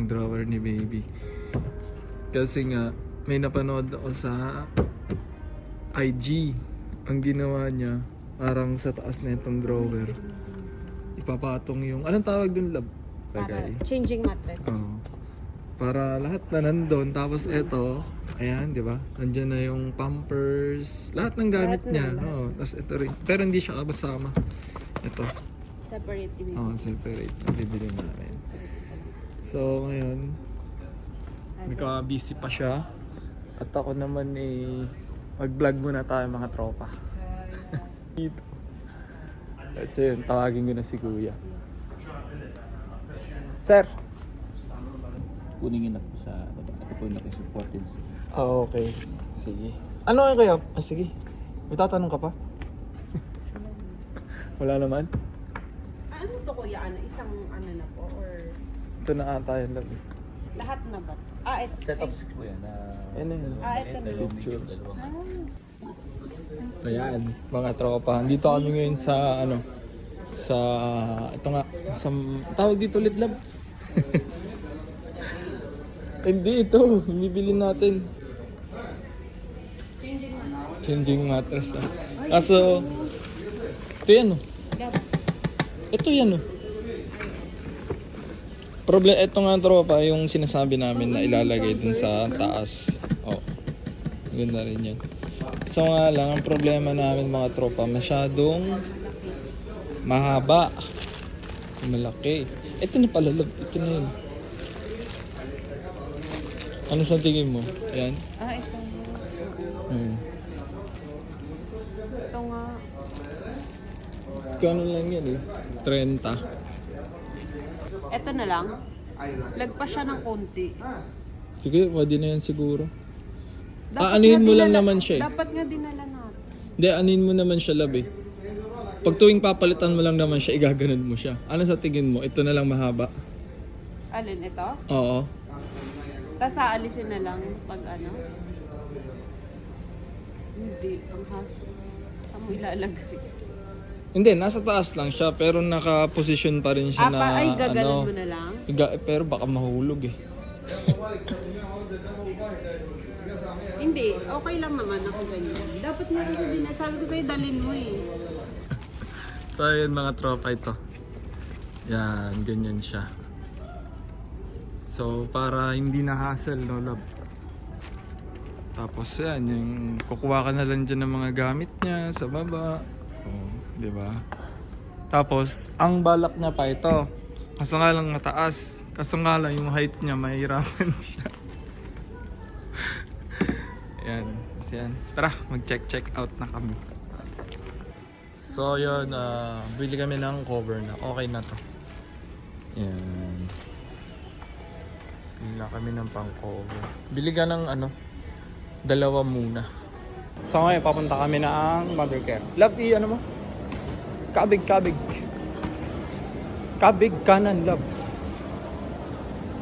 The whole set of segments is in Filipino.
ng drawer ni baby. Kasi nga, may napanood ako sa IG. Ang ginawa niya, parang sa taas na itong drawer. Ipapatong yung, anong tawag dun, lab? Para changing mattress. Oo. Para lahat na nandun. Tapos eto, ayan, di ba? Nandiyan na yung pampers. Lahat ng gamit Lahat na, niya. lahat. Oo. Tapos ito rin. Pero hindi siya kasama. Ito. Separate. Oo, separate. na bibili namin. So, ngayon, nagka-busy pa siya. At ako naman eh, mag-vlog muna tayo mga tropa. Dito. Kasi yun, tawagin ko na si Kuya. Sir! kunin na po sa baba. Ito po yung nakisupport sa Ah, okay. Sige. Ano nga kaya? Ah, sige. May tatanong ka pa? Wala naman? Ano to kuya? Ano? Isang ano na po? Or Ito na ata yung love. lahat na ba? Ah, ito. Set of six po yan. Na, Yan na yun. Ah, ito na. Picture. Ah, Ayan, mga tropa. Dito kami ngayon sa ano sa ito nga sa tawag dito ulit lab. Hindi ito, bibili natin. changing mattress. Changing mattress. Ah. Kaso ito yan oh. Ito yan oh. Problem, ito nga tropa, yung sinasabi namin na ilalagay dun sa taas. Oh. Ganda rin yan. So nga lang, ang problema namin mga tropa, masyadong mahaba. Malaki. Ito na pala, love. Ito na yun. Ano sa tingin mo? Ayan. Ah, ito. Hmm. Ito nga. Kano lang yan eh. 30. Ito na lang. Lagpas siya ng konti. Sige, pwede na yan siguro. Dapat Aanuhin nga mo lang dinala- naman siya eh. Dapat nga dinala natin. Hindi, anin mo naman siya, love eh. Pag tuwing papalitan mo lang naman siya, igaganon mo siya. Ano sa tingin mo? Ito na lang mahaba? Alin ito? Oo. Tapos aalisin na lang pag ano. Hindi, ang hassle. Saan mo ilalagay? Hindi, nasa taas lang siya, pero naka-position pa rin siya Ah, na, ay, gaganon ano, mo na lang? Iga- pero baka mahulog eh. Hindi, okay lang naman ako ganyan. Dapat nga kasi din, sabi ko sa'yo, dalin mo eh. So, ayun mga tropa ito. Yan, ganyan siya. So, para hindi na hassle, no, love. Tapos yan, yung kukuha ka na lang dyan ng mga gamit niya sa baba. Oh, di ba? Tapos, ang balak niya pa ito. Kaso nga lang mataas. Kaso nga lang yung height niya, mahirapan siya. yan. Kasi yan. Tara, mag-check-check out na kami. So yun, ah, bili kami ng cover na. Okay na to. Yan. Bili na kami ng pang cover. Bili ka ng ano, dalawa muna. So ngayon, papunta kami na ang mother care. Love, i ano mo? Kabig, kabig. Kabig, kanan, love.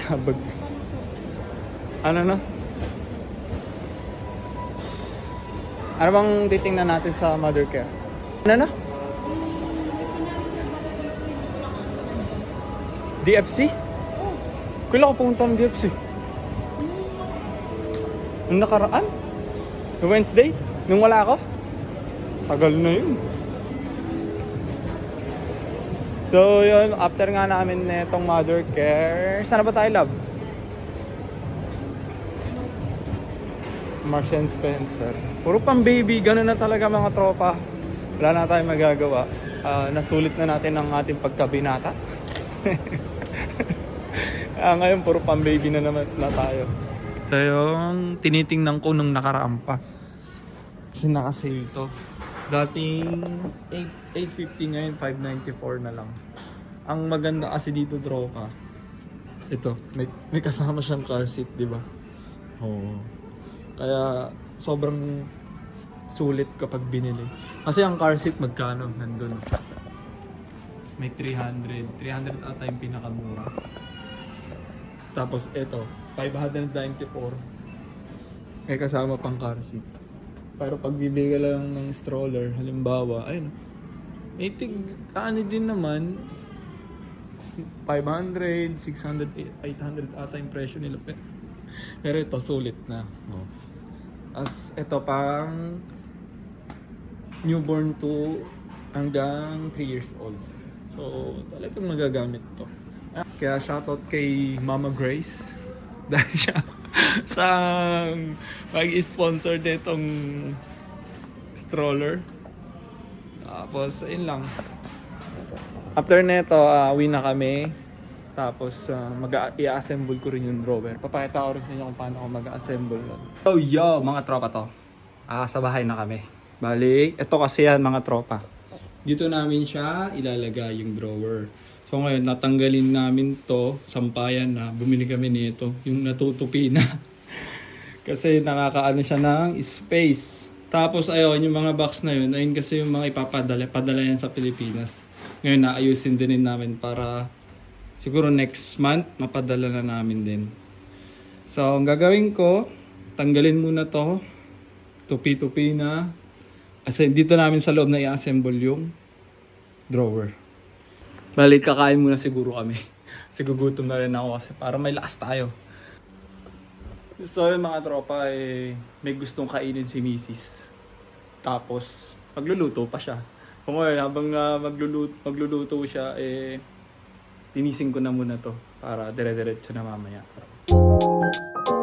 Kabig. Ano na? Ano bang titingnan natin sa mother care? Ano na? DFC? Kailan ka pumunta ng DFC? Nung nakaraan? Wednesday? Nung wala ako? Tagal na yun. So yun, after nga namin netong mother care, sana ba tayo love? Marks and Spencer. Puro pang baby, ganun na talaga mga tropa. Wala na tayong magagawa. Ah, nasulit na natin ang ating pagkabinata. Ah, ngayon puro pang baby na naman na tayo. Yung tinitingnan ko nung nakaraan pa. Kasi nakasale to. Dating 8, 850 ngayon, 594 na lang. Ang maganda kasi dito, tropa. Ito, may, may kasama siyang car seat, di ba? Oo. Kaya sobrang sulit kapag binili. Kasi ang car seat magkano nandun? May 300. 300 ata yung pinakamura. Tapos ito, 594. Eh kasama pang car seat. Pero pag bibigay lang ng stroller, halimbawa, ayun, may tig, ano din naman, 500, 600, 800 ata yung presyo nila. Pe- Pero ito, sulit na. Oh. As ito pang newborn to hanggang 3 years old. So, talagang magagamit to. Ah, Kaya shoutout kay Mama Grace. Dahil siya siyang mag-sponsor ditong stroller. Tapos, ayun lang. After neto, uh, uwi na kami. Tapos, uh, mag-i-assemble ko rin yung drawer. Papakita ko rin sa inyo kung paano ako mag-assemble nun. So, yo, mga tropa to. Ah, sa bahay na kami. Bali, ito kasi yan mga tropa. Dito namin siya ilalagay yung drawer. So ngayon, natanggalin namin to, sampayan na, bumili kami nito, yung natutupi na. kasi nakakaano siya ng space. Tapos ayun, yung mga box na yun, ayun kasi yung mga ipapadala, padala yan sa Pilipinas. Ngayon, naayusin din namin para siguro next month, mapadala na namin din. So, ang gagawin ko, tanggalin muna to, tupi-tupi na. Kasi dito namin sa loob na i-assemble yung drawer. Balik kakain muna siguro kami. Sigugutom na rin ako kasi para may lakas tayo. So yun mga tropa, eh, may gustong kainin si Mrs. Tapos, magluluto pa siya. Kung ngayon, habang ah, magluluto, magluluto siya, eh, tinising ko na muna to para dire-diretso na mamaya. Ayun,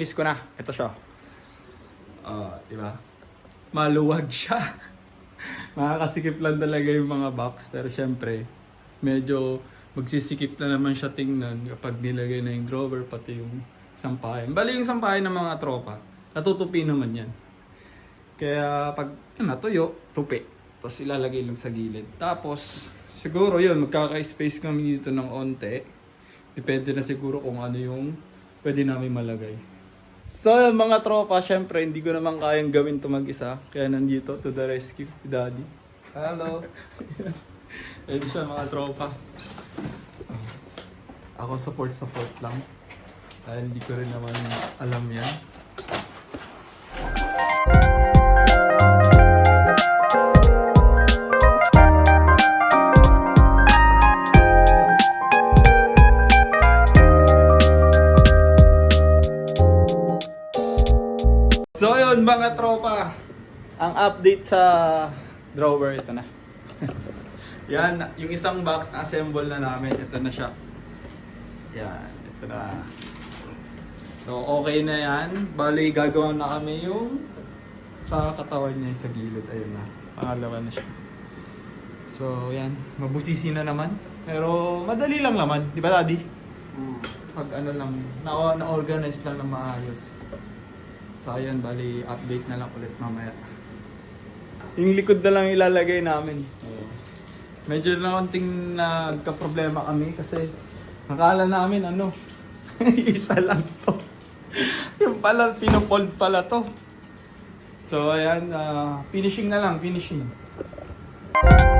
nalinis ko na. Ito siya. Ah, di ba? Maluwag siya. Makakasikip lang talaga yung mga box. Pero syempre, medyo magsisikip na naman siya tingnan kapag nilagay na yung drawer, pati yung sampayan. Bali yung sampayan ng mga tropa, natutupi naman yan. Kaya pag natuyo, tupi. Tapos ilalagay lang sa gilid. Tapos, siguro yun, magkaka-space kami dito ng onte. Depende na siguro kung ano yung pwede namin malagay. So, mga tropa, syempre, hindi ko naman kayang gawin to mag-isa. Kaya nandito, to the rescue, si Daddy. Hello. Ayun siya, mga tropa. Ako support-support lang. Dahil hindi ko rin naman alam yan. Ang update sa drawer ito na. Yan, yung isang box na assemble na namin, ito na siya. Yan, ito na. So okay na yan. Bali gagawa na kami yung sa katawan niya sa gilid. Ayun na, pangalawa na siya. So yan, mabusisi na naman. Pero madali lang naman, di ba daddy? Pag ano lang, na- na-organize lang na maayos. So ayan, bali update na lang ulit mamaya. Yung likod na lang ilalagay namin. Medyo na konting nagka-problema kami kasi nakala namin ano, isa lang to. yung pala, pinofold pala to. So ayan, ah, finishing na lang, finishing. Yun!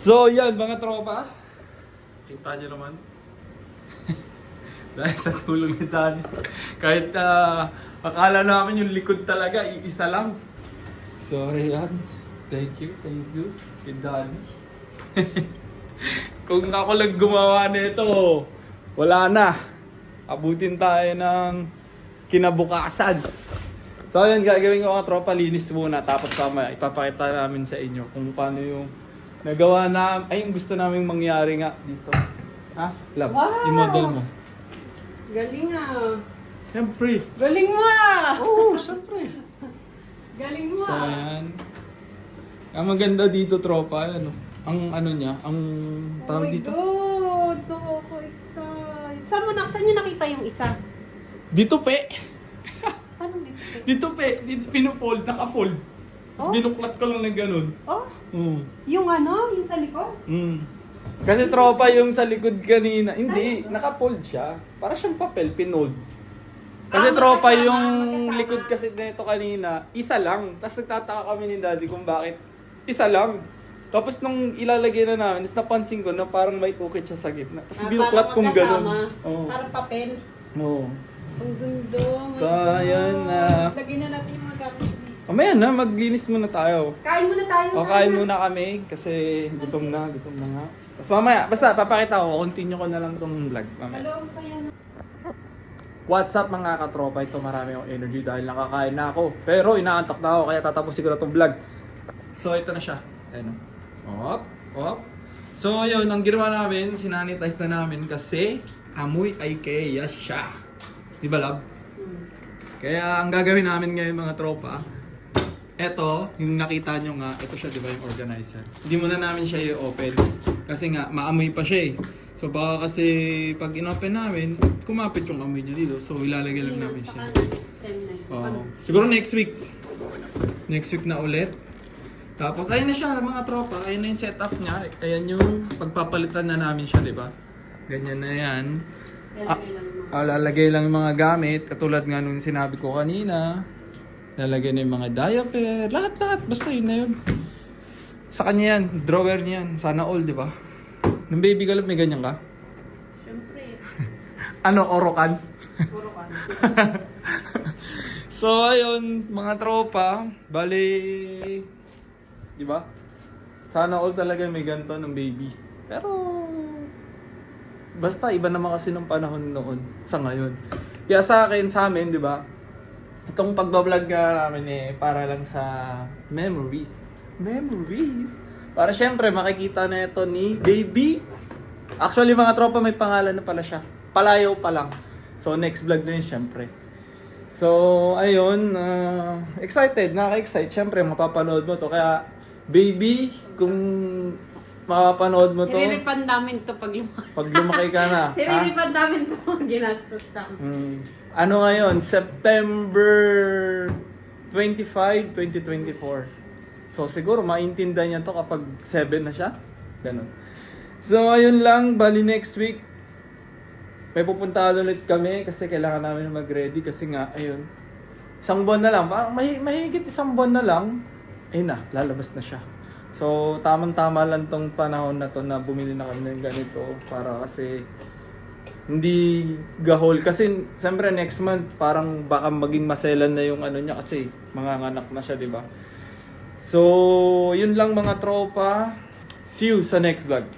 So yan mga tropa. Kita nyo naman. Dahil sa tulong ni Danny. Kahit ah, akala namin yung likod talaga, iisa lang. So yan. Thank you, thank you. Kay Danny. Kung ako lang gumawa nito, wala na. Abutin tayo ng kinabukasan. So ayun, gagawin ko mga tropa, linis muna. Tapos mamaya, ipapakita namin sa inyo kung paano yung nagawa na, ay yung gusto naming mangyari nga dito. Ha? Love, Wow! i-model mo. Galing ah. Siyempre. Galing mo ah! Oo, oh, siyempre. Galing mo So, ah. ayan. Ang maganda dito, tropa, ano, ang ano niya, ang Oh tawag my dito. God! Ako excited. Saan mo na, saan nyo nakita yung isa? Dito, pe. Paano dito? Dito, pe. Dito, pinufold, naka-fold. Tapos Oh? binuklat ko lang ng ganun. Oh, Mm. yung ano? Yung sa likod? Mm. Kasi tropa yung sa likod kanina. Hindi, naka-fold siya. Para siyang papel, pinold. Kasi Ah, tropa magkasama, yung magkasama. likod kasi nito kanina, isa lang. Tapos nagtataka kami ni daddy kung bakit isa lang. Tapos nung ilalagay na namin, is napansin ko na parang may ukit siya sa gitna. Tapos Ah, binuklat kong magkasama. Oo. Parang papel. Oo. Ang gundo. So, ayun na. Lagyan na natin yung mga gamit. Mamaya na, maglinis muna tayo. Kain muna tayo. O, kain muna kami kasi gutom na, gutom na nga. Tapos mamaya, basta papakita ko, continue ko na lang tong vlog. Mamaya. Hello, ang saya na. What's up mga katropa? Ito marami akong energy dahil nakakain na ako. Pero inaantok na ako kaya ko na itong vlog. So ito na siya. Ayan o. Op, op. So yun, ang ginawa namin, sinanitize na namin kasi amoy ay kaya siya. Di ba love? Kaya ang gagawin namin ngayon mga tropa, eto, yung nakita nyo nga, ito siya di ba yung organizer. Hindi muna namin siya i-open. Kasi nga, maamoy pa siya eh. So baka kasi pag in-open namin, kumapit yung amoy niya dito. So ilalagay lang namin siya. Next time na yun. Oo. siguro next week. Next week na ulit. Tapos ayun na siya mga tropa, ayun na yung setup niya. Ayan yung pagpapalitan na namin siya, di ba? Ganyan na yan. Lalagay lang Ah, lalagay lang yung mga gamit, katulad nga nung sinabi ko kanina. Lalagay na yung mga diaper, lahat-lahat, basta yun na yun. Sa kanya yan, drawer niya yan, sana all, di ba? Nung baby ka may ganyan ka? Siyempre. Ano, orokan? Puro ka. So, ayun, mga tropa, bali, di ba? Sana all talaga may ganito ng baby. Pero, basta iba naman kasi nung panahon noon sa ngayon. Kaya sa akin, sa amin, di ba? Itong pagbablog nga namin eh, para lang sa memories. Memories. Para syempre, makikita na ito ni baby. Actually, mga tropa, may pangalan na pala siya. Palayaw pa lang. So, next vlog na yun, syempre. So, ayun, ah, excited, nakaka-excite. Siyempre, mapapanood mo to. Kaya, baby, kung mapapanood mo to, Irerefund namin to pag lumaki. pag lumaki ka na, ha? Irerefund namin to pag ginastos namin. Mm, ano ngayon? September 25, 2024. So, siguro, maintindihan niya to kapag 7 na siya. Ganun. So, ayun lang. Bali next week, may pupuntahan ulit kami kasi kailangan namin mag-ready kasi nga, ayun, isang buwan na lang, parang may, mahigit isang buwan na lang, ayun na, lalabas na siya. So, tamang-tama lang tong panahon na to na bumili na kami ng ganito para kasi hindi gahol. Kasi, siyempre next month, parang baka maging maselan na yung ano niya kasi mga anak na siya, di ba? So, yun lang mga tropa. See you sa next vlog.